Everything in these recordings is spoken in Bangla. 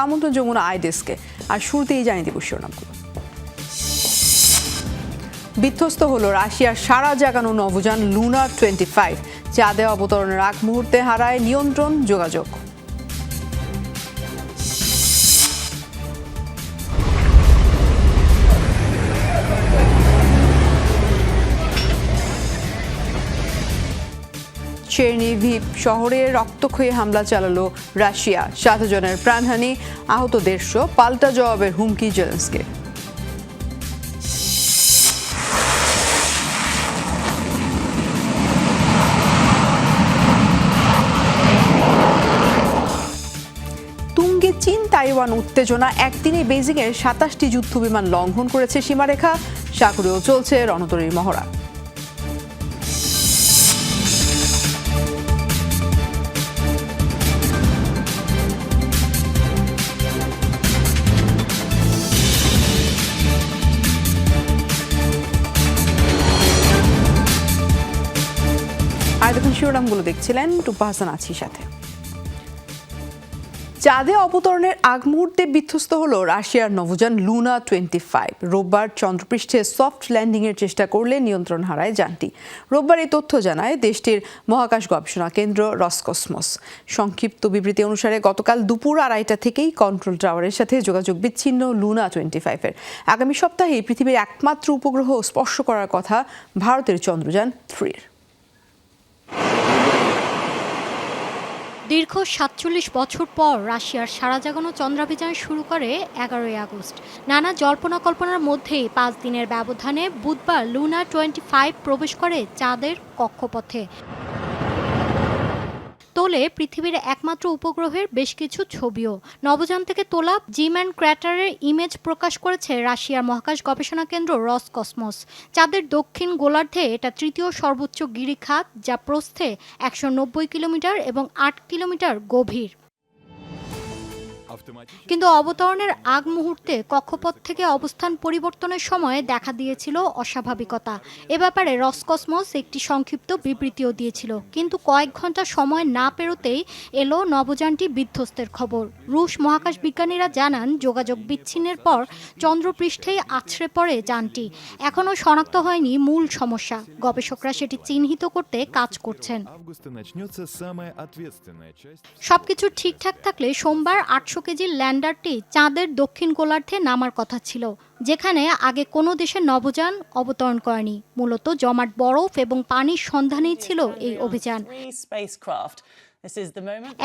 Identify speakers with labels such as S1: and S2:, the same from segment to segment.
S1: আমন্ত্রণ যমুনা আই ডেস্কে। আর শুরুতেই জানিয়ে দিব শিরোনামগুলো। বিধ্বস্ত হল রাশিয়ার সারা জাগানো নভোযান লুনার টোয়েন্টি ফাইভ। চাঁদে অবতরণের আগ মুহূর্তে হারায় নিয়ন্ত্রণ, যোগাযোগ। চেরনিভিপ শহরে রক্তক্ষয়ী হামলা চালালো রাশিয়া। সাত জনের প্রাণহানি, আহত দেড়শো, পাল্টা জবাবের হুমকি জেলেন্সকে। চীন, তাইওয়ান উত্তেজনা। একদিনে বেজিংয়ের সাতাশটি যুদ্ধবিমান লঙ্ঘন করেছে সীমারেখা। সাগরেও চলছে রণতরীর মহড়া। শিরোনামগুলো দেখছিলেন টুপা হাসান আছি সাথে। চাঁদে অবতরণের আগ মুহূর্তে বিধ্বস্ত হল রাশিয়ার নভোযান লুনা টোয়েন্টি ফাইভ। রোববার চন্দ্রপৃষ্ঠে সফট ল্যান্ডিংয়ের চেষ্টা করলে নিয়ন্ত্রণ হারায় যানটি। রোববার এই তথ্য জানায় দেশটির মহাকাশ গবেষণা কেন্দ্র রসকসমস। সংক্ষিপ্ত বিবৃতি অনুসারে গতকাল দুপুর আড়াইটা থেকেই কন্ট্রোল টাওয়ারের সাথে যোগাযোগ বিচ্ছিন্ন লুনা টোয়েন্টি ফাইভের। আগামী সপ্তাহে পৃথিবীর একমাত্র উপগ্রহ স্পর্শ করার কথা ভারতের চন্দ্রযান থ্রির।
S2: দীর্ঘ সাতচল্লিশ বছর পর রাশিয়ার সারা জাগানো চন্দ্রাভিযান শুরু করে এগারোই আগস্ট। নানা জল্পনা কল্পনার মধ্যেই পাঁচ দিনের ব্যবধানে বুধবার লুনা টোয়েন্টি ফাইভ প্রবেশ করে চাঁদের কক্ষপথে। তোলে পৃথিবীর একমাত্র উপগ্রহের বেশ কিছু ছবিও। নবযান থেকে তোলা অ্যান্ড ক্র্যাটারের ইমেজ প্রকাশ করেছে রাশিয়ার মহাকাশ গবেষণা কেন্দ্র রস কসমস চাঁদের দক্ষিণ গোলার্ধে এটা তৃতীয় সর্বোচ্চ গিরিখাত, যা প্রস্থে একশো নব্বই কিলোমিটার এবং আট কিলোমিটার গভীর। কিন্তু অবতরণের আগ মুহূর্তে কক্ষপথ থেকে অবস্থান পরিবর্তনের সময় দেখা দিয়েছিল অস্বাভাবিকতা। এ ব্যাপারে রসকসমস একটি সংক্ষিপ্ত বিবৃতিও দিয়েছিল। কিন্তু কয়েক ঘণ্টা সময় না পেরোতেই এলো নবযানটি বিধ্বস্তের খবর। রুশ মহাকাশ বিজ্ঞানীরা জানান যোগাযোগ বিচ্ছিন্নের পর চন্দ্রপৃষ্ঠেই আছড়ে পড়ে যানটি। এখনও শনাক্ত হয়নি মূল সমস্যা। গবেষকরা সেটি চিহ্নিত করতে কাজ করছেন। সবকিছু ঠিকঠাক থাকলে সোমবার আটশো কেজি কেজির ল্যান্ডারটি চাঁদের দক্ষিণ গোলার্ধে নামার কথা ছিল যেখানে আগে কোনো দেশের নবযান অবতরণ করেনি। মূলত জমাট বরফ এবং পানির সন্ধানেই ছিল এই অভিযান।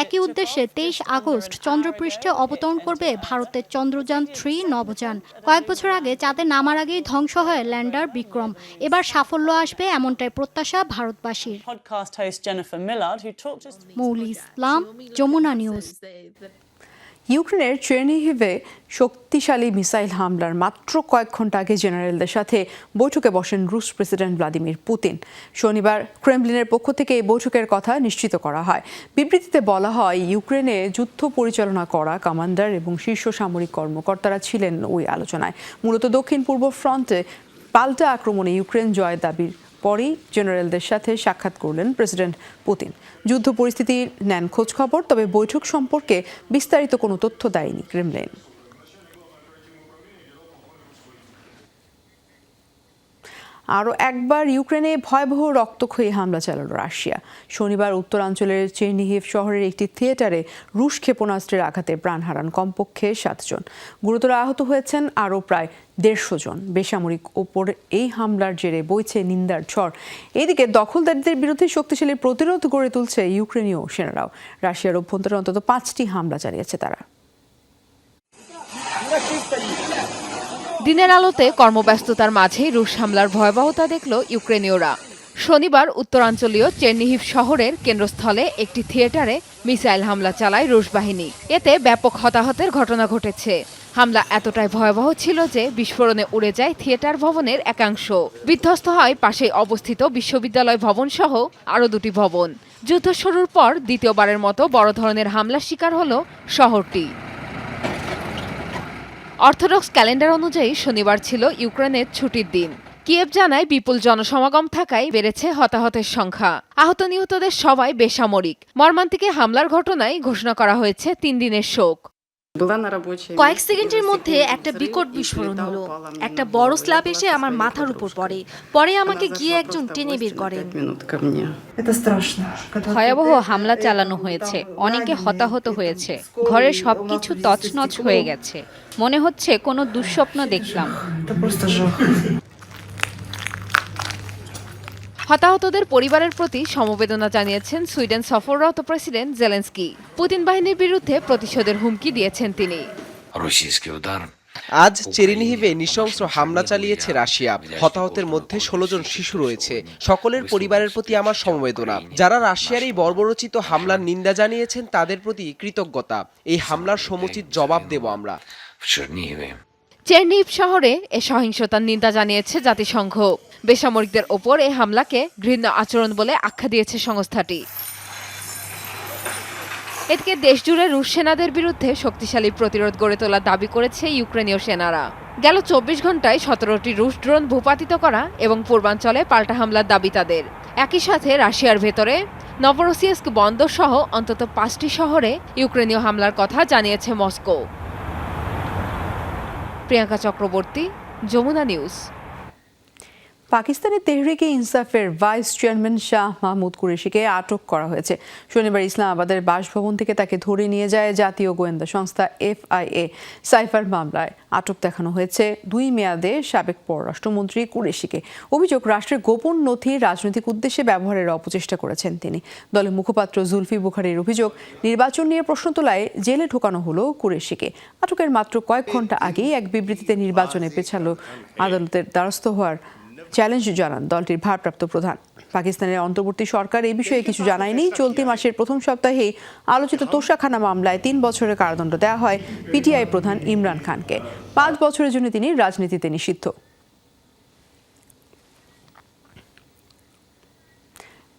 S2: একই উদ্দেশ্যে তেইশ আগস্ট চন্দ্রপৃষ্ঠে অবতরণ করবে ভারতের চন্দ্রযান থ্রি নবযান। কয়েক বছর আগে চাঁদে নামার আগেই ধ্বংস হয় ল্যান্ডার বিক্রম। এবার সাফল্য আসবে এমনটাই প্রত্যাশা ভারতবাসীর। মৌলি ইসলাম যমুনা নিউজ।
S1: ইউক্রেনের চেরনিহিভে শক্তিশালী মিসাইল হামলার মাত্র কয়েক ঘণ্টা আগে জেনারেলদের সাথে বৈঠকে বসেন রুশ প্রেসিডেন্ট ভ্লাদিমির পুতিন। শনিবার ক্রেমলিনের পক্ষ থেকে এই বৈঠকের কথা নিশ্চিত করা হয়। বিবৃতিতে বলা হয়, ইউক্রেনে যুদ্ধ পরিচালনা করা কমান্ডার এবং শীর্ষ সামরিক কর্মকর্তারা ছিলেন ওই আলোচনায়। মূলত দক্ষিণ পূর্ব ফ্রন্টে পাল্টা আক্রমণে ইউক্রেন জয় দাবির পরেই জেনারেলদের সাথে সাক্ষাৎ করলেন প্রেসিডেন্ট পুতিন। যুদ্ধ পরিস্থিতির নেন খোঁজ খবর, তবে বৈঠক সম্পর্কে বিস্তারিত কোনো তথ্য দেয়নি ক্রেমলিন। আরও একবার ইউক্রেনে ভয়াবহ রক্তক্ষয়ী হামলা চালালো রাশিয়া। শনিবার উত্তরাঞ্চলের চেরনিহিভ শহরের একটি থিয়েটারে রুশ ক্ষেপণাস্ত্রের আঘাতে প্রাণ হারান কমপক্ষে সাতজন। গুরুতর আহত হয়েছেন আরও প্রায় দেড়শো জন। বেসামরিক ওপর এই হামলার জেরে বইছে নিন্দার ঝড়। এদিকে দখলদারদের বিরুদ্ধে শক্তিশালী প্রতিরোধ গড়ে তুলছে ইউক্রেনীয় সেনারাও। রাশিয়ার অভ্যন্তরে অন্তত পাঁচটি হামলা চালিয়েছে তারা।
S3: দিনের আলোতে কর্মব্যস্ততার মাঝেই রুশ হামলার ভয়াবহতা দেখল ইউক্রেনীয়রা। শনিবার উত্তরাঞ্চলীয় চেরনিহিভ শহরের কেন্দ্রস্থলে একটি থিয়েটারে মিসাইল হামলা চালায় রুশ বাহিনী। এতে ব্যাপক হতাহতের ঘটনা ঘটেছে। হামলা এতটাই ভয়াবহ ছিল যে বিস্ফোরণে উড়ে যায় থিয়েটার ভবনের একাংশ। বিধ্বস্ত হয় পাশেই অবস্থিত বিশ্ববিদ্যালয় ভবন সহ আরও দুটি ভবন। যুদ্ধ শুরুর পর দ্বিতীয়বারের মতো বড় ধরনের হামলার শিকার হল শহরটি। অর্থোডক্স ক্যালেন্ডার অনুযায়ী শনিবার ছিল ইউক্রেনের ছুটির দিন। কিয়েভ জানায় বিপুল জনসমাগম থাকায় বেড়েছে হতাহতের সংখ্যা। আহত নিহতদের সবাই বেসামরিক। মর্মান্তিকে হামলার ঘটনায় ঘোষণা করা হয়েছে তিন দিনের শোক।
S4: কয়েক সেকেন্ডের মধ্যে একটা বিকট বিস্ফোরণ হলো। একটা বড় স্ল্যাব এসে আমার মাথার উপর পড়ে। পরে আমাকে গিয়ে একজন টেনে বের করেন
S5: ভয়াবহ হামলা চালানো হয়েছে। অনেকে হতাহত হয়েছে। ঘরের সবকিছু তছনছ হয়ে গেছে। মনে হচ্ছে কোনো দুঃস্বপ্ন দেখলাম।
S3: হতাহতদের পরিবারের প্রতি সমবেদনা জানিয়েছেন সুইডেন সফররত প্রেসিডেন্ট জেলেন্সকি। পুতিন বাহিনীর বিরুদ্ধে প্রতিশোধের হুমকি দিয়েছেন তিনি।
S6: আজ চেরিনিহিভে নৃশংস হামলা চালিয়েছে রাশিয়া। হতাহতের মধ্যে ষোলো জন শিশু রয়েছে। সকলের পরিবারের প্রতি আমার সমবেদনা। যারা রাশিয়ার এই বর্বরচিত হামলার নিন্দা জানিয়েছেন তাদের প্রতি কৃতজ্ঞতা। এই হামলার সমুচিত জবাব দেব আমরা।
S3: চেরনিভ শহরে এ সহিংসতার নিন্দা জানিয়েছে জাতিসংঘ। বেসামরিকদের ওপর এই হামলাকে ঘৃণ্য আচরণ বলে আখ্যা দিয়েছে সংস্থাটি। এদিকে দেশজুড়ে রুশ সেনাদের বিরুদ্ধে শক্তিশালী প্রতিরোধ গড়ে তোলার দাবি করেছে ইউক্রেনীয় সেনারা। গেল চব্বিশ ঘন্টায় সতেরোটি রুশ ড্রোন ভূপাতিত করা এবং পূর্বাঞ্চলে পাল্টা হামলার দাবি তাদের। একই সাথে রাশিয়ার ভেতরে নভরোসিয়াস্ক বন্দর সহ অন্তত পাঁচটি শহরে ইউক্রেনীয় হামলার কথা জানিয়েছে মস্কো। প্রিয়াঙ্কা চক্রবর্তী, যমুনা নিউজ।
S1: পাকিস্তানের তেহরিকে ইনসাফের ভাইস চেয়ারম্যান শাহ মাহমুদ কুরেশিকে আটক করা হয়েছে। শনিবার ইসলামাবাদের বাসভবন থেকে তাকে ধরে নিয়ে যায় জাতীয় গোয়েন্দা সংস্থা এফআইএ। সাইফার মামলায় আটক দেখানো হয়েছে দুই মেয়াদে সাবেক পররাষ্ট্রমন্ত্রী কুরেশিকে। অভিযোগ, রাষ্ট্রের গোপন নথি রাজনৈতিক উদ্দেশ্যে ব্যবহারের অপচেষ্টা করেছেন তিনি। দলের মুখপাত্র জুলফি বুখারির অভিযোগ, নির্বাচন নিয়ে প্রশ্ন তোলায় জেলে ঢোকানো হলো কুরেশিকে। আটকের মাত্র কয়েক ঘণ্টা আগেই এক বিবৃতিতে নির্বাচনে পেছালো আদালতের দ্বারস্থ হওয়ার চ্যালেঞ্জ জানান দলটির ভারপ্রাপ্ত প্রধান। পাকিস্তানের অন্তর্বর্তী সরকার এই বিষয়ে কিছু জানায়নি। চলতি মাসের প্রথম সপ্তাহেই আলোচিত তোষাখানা মামলায় তিন বছরের কারাদণ্ড দেওয়া হয় পিটিআই প্রধান ইমরান খানকে। পাঁচ বছরের জন্য তিনি রাজনীতিতে নিষিদ্ধ।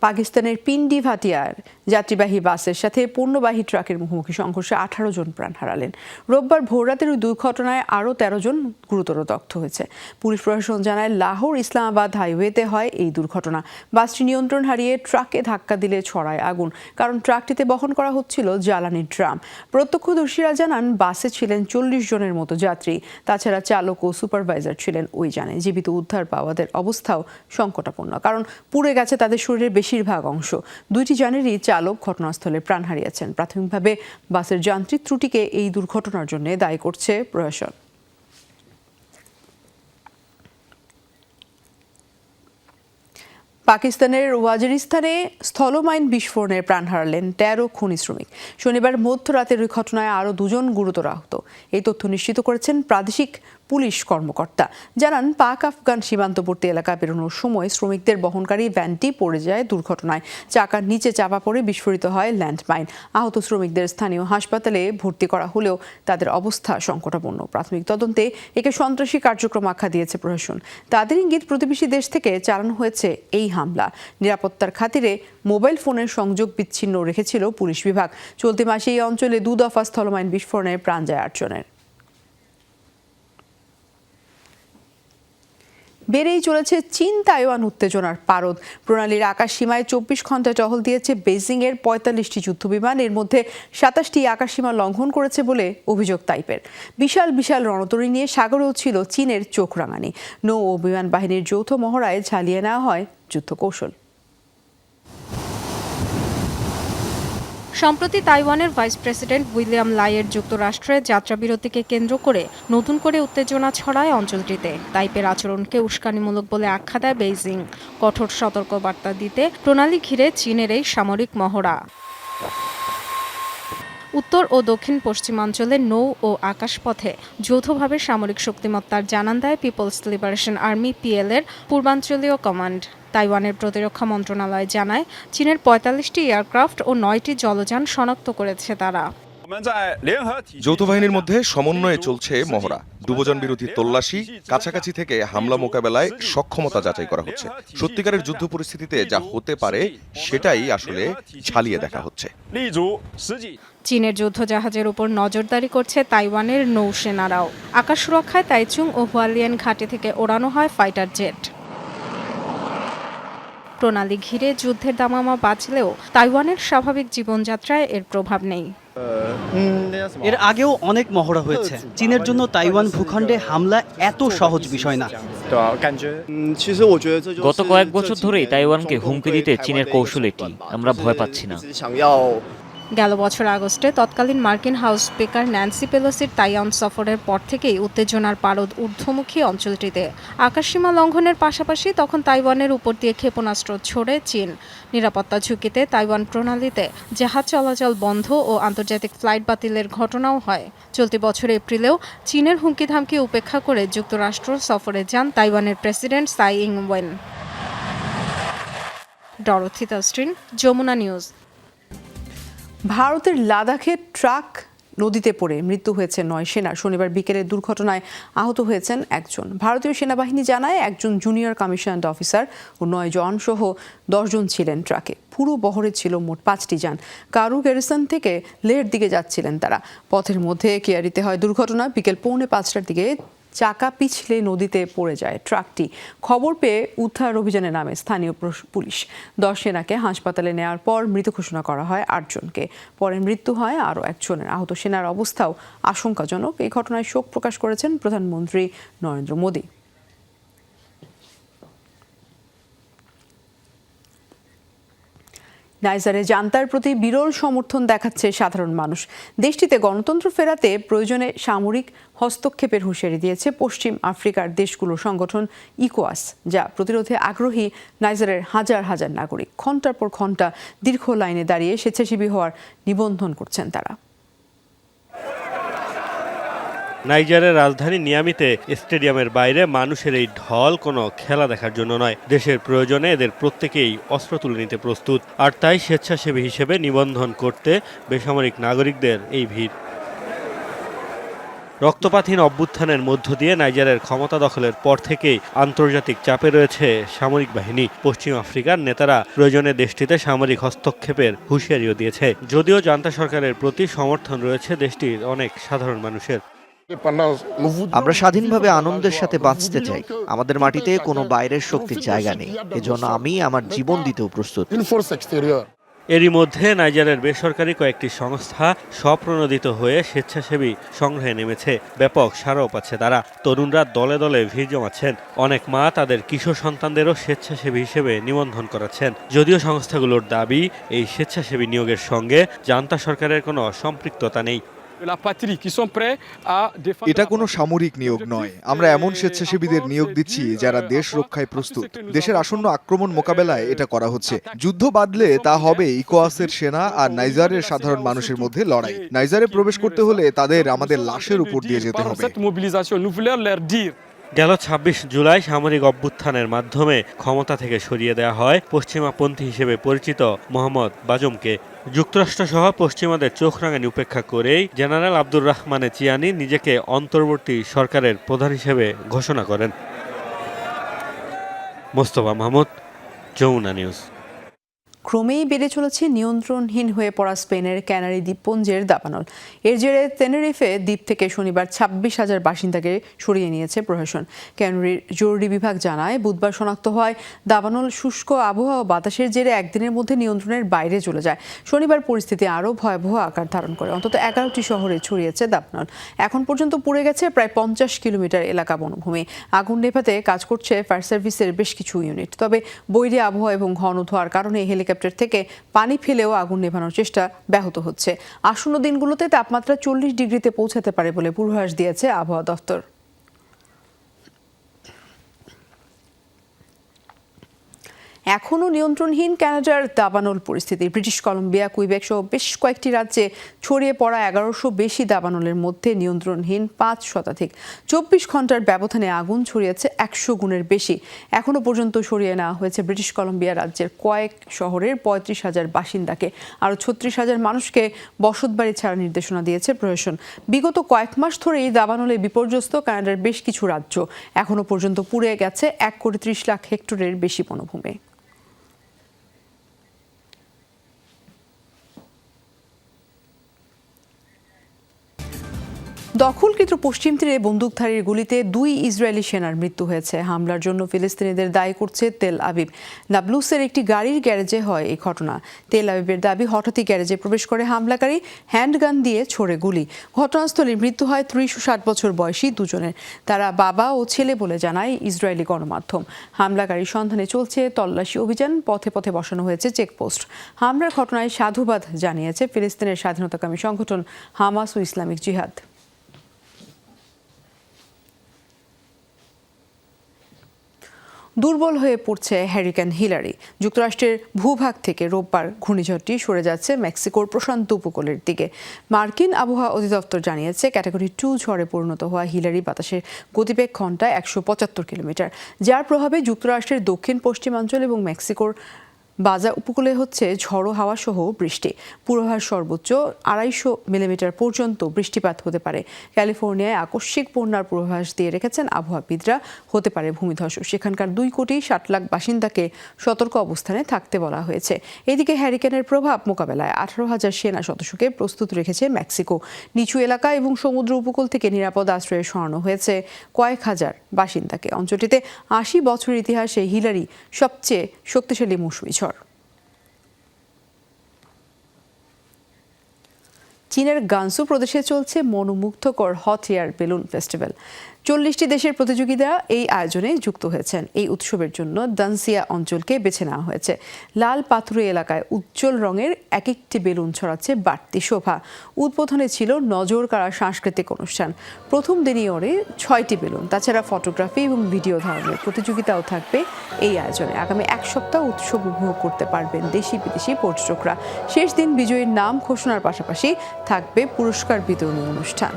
S1: পাকিস্তানের পিন্ডি ভাটিয়ার যাত্রীবাহী বাসের সাথে পণ্যবাহী ট্রাকের মুখোমুখি সংঘর্ষে আঠারো জন প্রাণ হারালেন। রোববার ভোররাতের ওই দুর্ঘটনায় আরও তেরো জন গুরুতর দগ্ধ হয়েছে। পুলিশ প্রশাসন জানায়, লাহোর ইসলামাবাদ হাইওয়েতে হয় এই দুর্ঘটনা। বাসটি নিয়ন্ত্রণ হারিয়ে ট্রাকে ধাক্কা দিলে ছড়ায় আগুন, কারণ ট্রাকটিতে বহন করা হচ্ছিল জ্বালানির ড্রাম। প্রত্যক্ষদর্শীরা জানান, বাসে ছিলেন চল্লিশ জনের মতো যাত্রী। তাছাড়া চালক ও সুপারভাইজার ছিলেন, ওই জানে, জীবিত উদ্ধার পাওয়াদের অবস্থাও সংকটাপন্ন, কারণ পুড়ে গেছে তাদের শরীরের বেশিরভাগ অংশ। দুইটি যানেরই চালক ঘটনাস্থলে প্রাণ হারিয়েছেন। প্রাথমিকভাবে বাসের যান্ত্রিক ত্রুটিকে এই দুর্ঘটনার জন্য দায়ী করছে প্রশাসন। পাকিস্তানের ওয়াজিরিস্তানে স্থলমাইন বিস্ফোরণে প্রাণ হারালেন তেরো খনি শ্রমিক। শনিবার মধ্যরাতের ওই ঘটনায় আরও দুজন গুরুতর আহত। এই তথ্য নিশ্চিত করেছেন প্রাদেশিক পুলিশ কর্মকর্তা। জানান, পাক আফগান সীমান্তবর্তী এলাকা বেরোনোর সময় শ্রমিকদের বহনকারী ভ্যানটি পড়ে যায় দুর্ঘটনায়। চাকার নিচে চাপা পড়ে বিস্ফোরিত হয় ল্যান্ডমাইন। আহত শ্রমিকদের স্থানীয় হাসপাতালে ভর্তি করা হলেও তাদের অবস্থা সংকটাপন্ন। প্রাথমিক তদন্তে একে সন্ত্রাসী কার্যক্রম আখ্যা দিয়েছে প্রশাসন। তাদের ইঙ্গিত, প্রতিবেশী দেশ থেকে চালানো হয়েছে এই হামলা। নিরাপত্তার খাতিরে মোবাইল ফোনের সংযোগ বিচ্ছিন্ন রেখেছিল পুলিশ বিভাগ। চলতি মাসে এই অঞ্চলে দু দফা স্থলমাইন বিস্ফোরণে প্রাণ যায় আটজনের। বেড়েই চলেছে চীন তাইওয়ান উত্তেজনার পারদ। প্রণালীর আকাশ সীমায় চব্বিশ ঘণ্টা টহল দিয়েছে বেজিং এর পঁয়তাল্লিশটি যুদ্ধবিমান এর মধ্যে সাতাশটি আকাশসীমা লঙ্ঘন করেছে বলে অভিযোগ তাইপের। বিশাল বিশাল রণতরী নিয়ে সাগরেও ছিল চীনের চোখ রাঙানি। নৌ ও বিমান বাহিনীর যৌথ মহড়ায় ঝালিয়ে নেওয়া হয় যুদ্ধ কৌশল।
S4: সম্প্রতি তাইওয়ানের ভাইস প্রেসিডেন্ট উইলিয়াম লাইয়ের যুক্তরাষ্ট্রে যাত্রাবিরতিকে কেন্দ্র করে নতুন করে উত্তেজনা ছড়ায় অঞ্চলটিতে। তাইপের আচরণকে উস্কানিমূলক বলে আখ্যা দেয় বেইজিং। কঠোর সতর্কবার্তা দিতে প্রণালী ঘিরে চীনের এই সামরিক মহড়া। উত্তর ও দক্ষিণ পশ্চিমাঞ্চলের নৌ ও আকাশপথে যৌথভাবে সামরিক শক্তিমত্তার জানান দেয় পিপলস লিবারেশন আর্মি পিএল এর পূর্বাঞ্চলীয় কমান্ড। তাইওয়ানের প্রতিরক্ষা মন্ত্রণালয় জানায় চীনের পঁয়তাল্লিশটি এয়ারক্রাফট ও নয়টি জলযান শনাক্ত করেছে তারা।
S7: যৌথ বাহিনীর মধ্যে সমন্বয়ে চলছে মহড়া। ডুবোজান বিরোধী তল্লাশি কাছাকাছি থেকে হামলা মোকাবেলায় সক্ষমতা যাচাই করা হচ্ছে। সত্যিকারের যুদ্ধ পরিস্থিতিতে যা হতে পারে সেটাই আসলে ঝালিয়ে দেখা হচ্ছে।
S4: চীনের যুদ্ধজাহাজের উপর নজরদারি করছে তাইওয়ানের নৌসেনারাও। আকাশ সুরক্ষায় তাইচুং ও হুয়ালিয়ান ঘাটি থেকে ওড়ানো হয় ফাইটার জেট। প্রণালী ঘিরে যুদ্ধের দামামা বাঁচলেও তাইওয়ানের স্বাভাবিক জীবনযাত্রায় এর প্রভাব নেই।
S8: এর আগেও অনেক মহড়া হয়েছে। চীনের জন্য তাইওয়ান ভূখণ্ডে হামলা এত সহজ বিষয় না।
S9: গত কয়েক বছর ধরেই তাইওয়ানকে হুমকি দিতে চীনের কৌশল এটি। আমরা ভয় পাচ্ছি না।
S4: গেল বছর আগস্টে তৎকালীন মার্কিন হাউস স্পিকার ন্যান্সি পেলোসির তাইওয়ান সফরের পর থেকেই উত্তেজনার পারদ ঊর্ধ্বমুখী অঞ্চলটিতে। আকাশসীমা লঙ্ঘনের পাশাপাশি তখন তাইওয়ানের উপর দিয়ে ক্ষেপণাস্ত্র ছোড়ে চীন। নিরাপত্তা ঝুঁকিতে তাইওয়ান প্রণালীতে জাহাজ চলাচল বন্ধ ও আন্তর্জাতিক ফ্লাইট বাতিলের ঘটনাও হয়। চলতি বছর এপ্রিলেও চীনের হুমকি ধামকি উপেক্ষা করে যুক্তরাষ্ট্র সফরে যান তাইওয়ানের president Tsai Ing Wen Dorothy তাস্ট্রিন Jamuna news.
S1: ভারতের লাদাখে ট্রাক নদীতে পড়ে মৃত্যু হয়েছে নয় সেনা। শনিবার বিকেলে দুর্ঘটনায় আহত হয়েছেন একজন। ভারতীয় সেনাবাহিনী জানায়, একজন জুনিয়র কমিশনার অফিসার ও নয় জন সহ দশজন ছিলেন ট্রাকে। পুরো বহরে ছিল মোট পাঁচটি যান। কারু গ্যারিসন থেকে লেহের দিকে যাচ্ছিলেন তারা। পথের মধ্যে কেয়ারিতে হয় দুর্ঘটনা। বিকেল পৌনে পাঁচটার দিকে চাকা পিছলে নদীতে পড়ে যায় ট্রাকটি। খবর পেয়ে উদ্ধার অভিযানে নামে স্থানীয় পুলিশ। দশ সেনাকে হাসপাতালে নেওয়ার পর মৃত ঘোষণা করা হয় আটজনকে। পরে মৃত্যু হয় আরও একজনের। আহত সেনার অবস্থাও আশঙ্কাজনক। এই ঘটনায় শোক প্রকাশ করেছেন প্রধানমন্ত্রী নরেন্দ্র মোদী। নাইজারে জান্তার প্রতি বিরল সমর্থন দেখাচ্ছে সাধারণ মানুষ। দেশটিতে গণতন্ত্র ফেরাতে প্রয়োজনে সামরিক হস্তক্ষেপের হুঁশিয়ারি দিয়েছে পশ্চিম আফ্রিকার দেশগুলোর সংগঠন ইকোয়াস, যা প্রতিরোধে আগ্রহী নাইজারের হাজার হাজার নাগরিক। ঘণ্টার পর ঘণ্টা দীর্ঘ লাইনে দাঁড়িয়ে স্বেচ্ছাসেবী হওয়ার নিবন্ধন করছেন তারা।
S10: নাইজারের রাজধানী নিয়ামিতে স্টেডিয়ামের বাইরে মানুষের এই ঢল কোনো খেলা দেখার জন্য নয়। দেশের প্রয়োজনে এদের প্রত্যেকেই অস্ত্র তুলে নিতে প্রস্তুত। আর তাই স্বেচ্ছাসেবী হিসেবে নিবন্ধন করতে বেসামরিক নাগরিকদের এই ভিড়। রক্তপাতহীন অভ্যুত্থানের মধ্য দিয়ে নাইজারের ক্ষমতা দখলের পর থেকেই আন্তর্জাতিক চাপে রয়েছে সামরিক বাহিনী। পশ্চিম আফ্রিকার নেতারা প্রয়োজনে দেশটিতে সামরিক হস্তক্ষেপের হুঁশিয়ারিও দিয়েছে। যদিও জান্তা সরকারের প্রতি সমর্থন রয়েছে দেশটির অনেক সাধারণ মানুষের।
S11: আমরা স্বাধীনভাবে আনন্দের সাথে বাঁচতে চাই। আমাদের মাটিতে কোনো বাইরের শক্তির জায়গা নেই। এজন্য আমি আমার জীবন দিতেও প্রস্তুত।
S10: এরই মধ্যে নাইজারের বেসরকারি কয়েকটি সংস্থা স্বপ্রণোদিত হয়ে স্বেচ্ছাসেবী সংগ্রহে নেমেছে। ব্যাপক সাড়াও পাচ্ছে তারা। তরুণরা দলে দলে ভিড় জমাচ্ছেন। অনেক মা তাদের কিশোর সন্তানদেরও স্বেচ্ছাসেবী হিসেবে নিবন্ধন করাচ্ছেন। যদিও সংস্থাগুলোর দাবি এই স্বেচ্ছাসেবী নিয়োগের সঙ্গে জান্তা সরকারের কোনো সম্পৃক্ততা নেই।
S12: এটা কোনো সামরিক নিয়োগ নয়। আমরা এমন স্বেচ্ছাসেবীদের নিয়োগ দিচ্ছি যারা দেশ রক্ষায় প্রস্তুত। দেশের আসন্ন আক্রমণ মোকাবেলায় এটা করা হচ্ছে। যুদ্ধ বাদলে তা হবে ইকোয়াসের সেনা আর নাইজারের সাধারণ মানুষের মধ্যে লড়াই। নাইজারে প্রবেশ করতে হলে তাদের আমাদের লাশের উপর দিয়ে যেতে হবে।
S10: গেল ছাব্বিশ জুলাই সামরিক অভ্যুত্থানের মাধ্যমে ক্ষমতা থেকে সরিয়ে দেওয়া হয় পশ্চিমাপন্থী হিসেবে পরিচিত মোহাম্মদ বাজমকে। যুক্তরাষ্ট্রসহ পশ্চিমাদের চোখ রাঙানি উপেক্ষা করেই জেনারেল আব্দুর রহমানে চিয়ানি নিজেকে অন্তর্বর্তী সরকারের প্রধান হিসেবে ঘোষণা করেন। মোস্তফা মাহমুদ, যমুনা নিউজ।
S1: ক্রমেই বেড়ে চলেছে নিয়ন্ত্রণহীন হয়ে পড়া স্পেনের ক্যানারি দ্বীপপুঞ্জের দাবানল। এর জেরে তেনেরিফে দ্বীপ থেকে শনিবার ছাব্বিশ হাজার বাসিন্দাকে সরিয়ে নিয়েছে প্রশাসন। ক্যানারির জরুরি বিভাগ জানায়, বুধবার শনাক্ত হয়, দাবানল শুষ্ক আবহাওয়া বাতাসের জেরে একদিনের মধ্যে নিয়ন্ত্রণের বাইরে চলে যায়। শনিবার পরিস্থিতি আরও ভয়াবহ আকার ধারণ করে। অন্তত এগারোটি শহরে ছড়িয়েছে দাবানল। এখন পর্যন্ত পুড়ে গেছে প্রায় পঞ্চাশ কিলোমিটার এলাকা বনভূমি। আগুন নেভাতে কাজ করছে ফায়ার সার্ভিসের বেশ কিছু ইউনিট। তবে বৈরী আবহাওয়া এবং ঘন ধোয়ার কারণে হেলিকপ্টার থেকে পানি ফেলেও আগুন নেভানোর চেষ্টা ব্যাহত হচ্ছে। আসন্ন দিনগুলোতে তাপমাত্রা চল্লিশ ডিগ্রিতে পৌঁছাতে পারে বলে পূর্বাভাস দিয়েছে আবহাওয়া দফতর। এখনও নিয়ন্ত্রণহীন কানাডার দাবানল পরিস্থিতি। ব্রিটিশ কলম্বিয়া, কুইবেক সহ বেশ কয়েকটি রাজ্যে ছড়িয়ে পড়া এগারোশো বেশি দাবানলের মধ্যে নিয়ন্ত্রণহীন পাঁচ শতাধিক। চব্বিশ ঘণ্টার ব্যবধানে আগুন ছড়িয়েছে একশো গুণের বেশি। এখনও পর্যন্ত সরিয়ে নেওয়া হয়েছে ব্রিটিশ কলম্বিয়া রাজ্যের কয়েক শহরের পঁয়ত্রিশ হাজার বাসিন্দাকে। আরও ছত্রিশ হাজার মানুষকে বসতবাড়ি ছাড়ার নির্দেশনা দিয়েছে প্রশাসন। বিগত কয়েক মাস ধরেই দাবানলে বিপর্যস্ত কানাডার বেশ কিছু রাজ্য। এখনও পর্যন্ত পুড়ে গেছে এক কোটি ত্রিশ লাখ হেক্টরের বেশি বনভূমি। দখলকৃত পশ্চিম তীরে বন্দুকধারীর গুলিতে দুই ইসরায়েলি সেনার মৃত্যু হয়েছে। হামলার জন্য ফিলিস্তিনিদের দায়ী করছে তেল আবিব। নাবলুসের একটি গাড়ির গ্যারেজে হয় এই ঘটনা। তেল আবিবের দাবি, হঠাৎই গ্যারেজে প্রবেশ করে হামলাকারী হ্যান্ডগান দিয়ে ছোড়ে গুলি। ঘটনাস্থলে মৃত্যু হয় ত্রিশ ষাট বছর বয়সী দুজনের। তারা বাবা ও ছেলে বলে জানায় ইসরায়েলি গণমাধ্যম। হামলাকারীর সন্ধানে চলছে তল্লাশি অভিযান, পথে পথে বসানো হয়েছে চেকপোস্ট। হামলার ঘটনায় সাধুবাদ জানিয়েছে ফিলিস্তিনের স্বাধীনতাকামী সংগঠন হামাস ও ইসলামিক জিহাদ। দুর্বল হয়ে পড়ছে হ্যারিকেন হিলারি। যুক্তরাষ্ট্রের ভূভাগ থেকে রোববার ঘূর্ণিঝড়টি সরে যাচ্ছে মেক্সিকোর প্রশান্ত উপকূলের দিকে। মার্কিন আবহাওয়া অধিদপ্তর জানিয়েছে, ক্যাটাগরি টু ঝড়ে পরিণত হওয়া হিলারি বাতাসের গতিবেগ ঘন্টায় একশো পঁচাত্তর কিলোমিটার, যার প্রভাবে যুক্তরাষ্ট্রের দক্ষিণ পশ্চিমাঞ্চল এবং মেক্সিকোর বাজা উপকূলে হচ্ছে ঝড়ো হাওয়া সহ বৃষ্টি। পূর্বাভাস সর্বোচ্চ আড়াইশো মিলিমিটার পর্যন্ত বৃষ্টিপাত হতে পারে। ক্যালিফোর্নিয়ায় আকস্মিক বন্যার পূর্বাভাস দিয়ে রেখেছেন আবহাওয়াবিদরা। হতে পারে ভূমিধস। সেখানকার দুই কোটি ষাট লাখ বাসিন্দাকে সতর্ক অবস্থানে থাকতে বলা হয়েছে। এদিকে হ্যারিকেনের প্রভাব মোকাবেলায় আঠারো হাজার সেনা সদস্যকে প্রস্তুত রেখেছে মেক্সিকো। নিচু এলাকা এবং সমুদ্র উপকূল থেকে নিরাপদ আশ্রয়ে সরানো হয়েছে কয়েক হাজার বাসিন্দাকে। অঞ্চলটিতে আশি বছরের ইতিহাসে হিলারি সবচেয়ে শক্তিশালী মৌসুমি ঝড়। চীনের গানসু প্রদেশে চলছে মনোমুগ্ধকর হট এয়ার বেলুন ফেস্টিভ্যাল। চল্লিশটি দেশের প্রতিযোগীরা এই আয়োজনে যুক্ত হয়েছেন। এই উৎসবের জন্য দানসিয়া অঞ্চলকে বেছে নেওয়া হয়েছে। লাল পাথুরে এলাকায় উজ্জ্বল রঙের এক একটি বেলুন ছড়াচ্ছে বাড়তি শোভা। উদ্বোধনে ছিল নজর কাড়া সাংস্কৃতিক অনুষ্ঠান। প্রথম দিনই ওরে ছয়টি বেলুন। তাছাড়া ফটোগ্রাফি এবং ভিডিও ধারণের প্রতিযোগিতাও থাকবে এই আয়োজনে। আগামী এক সপ্তাহ উৎসব উপভোগ করতে পারবেন দেশি বিদেশি পর্যটকরা। শেষ দিন বিজয়ীর নাম ঘোষণার পাশাপাশি থাকবে পুরস্কার বিতরণী অনুষ্ঠান।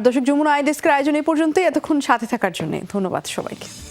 S1: আর দর্শক যমুনা আই ডেস্কের আয়োজন এই পর্যন্তই। এতক্ষণ সাথে থাকার জন্য ধন্যবাদ সবাইকে।